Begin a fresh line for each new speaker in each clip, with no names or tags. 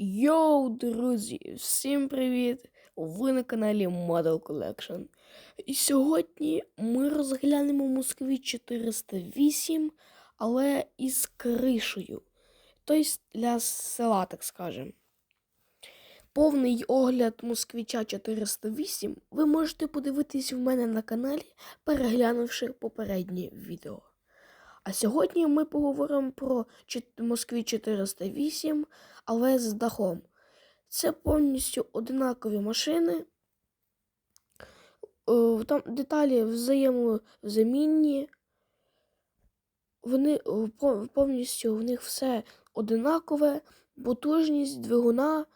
Йоу, друзі! Всім привіт! Ви на каналі Model Collection. І сьогодні ми розглянемо Москві 408, але із кришею. Тобто для села, так скажемо. Повний огляд Москвича 408 ви можете подивитись в мене на каналі, переглянувши попереднє відео. А сьогодні ми поговоримо про Москві 408, але з дахом. Це повністю одинакові машини. Е, Там деталі взаємозамінні. Вони е, повністю в них все одинакове, потужність двигуна,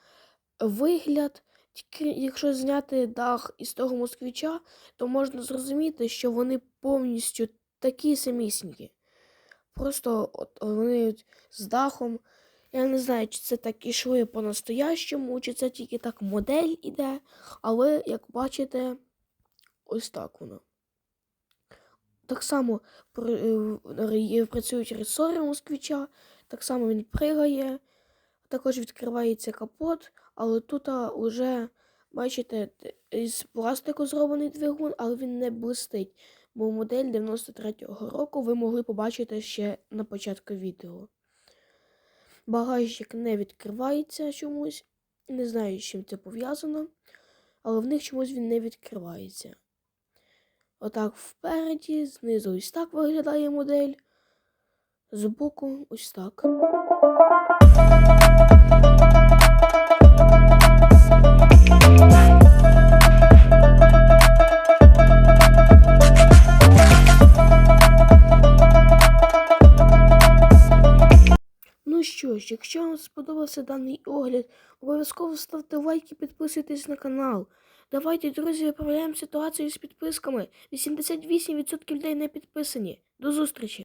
вигляд. Тільки якщо зняти дах із того москвича, то можна зрозуміти, що вони повністю такі самісінькі. Просто от вони з дахом. Я не знаю, чи це так ішли по-настоящому, чи це тільки так модель іде. Але, як бачите, ось так воно. Так само е, працюють ресори москвича, так само він пригає, також відкривається капот, але тут вже, бачите, із пластику зроблений двигун, але він не блистить. Бо модель 93-го року ви могли побачити ще на початку відео. Багажник не відкривається чомусь. Не знаю, з чим це пов'язано, але в них чомусь він не відкривається. Отак впереді, знизу ось так виглядає модель. Збоку ось так. Ну ж, якщо вам сподобався даний огляд, обов'язково ставте лайк і підписуйтесь на канал. Давайте, друзі, виправляємо ситуацію з підписками. 88% людей не підписані. До зустрічі!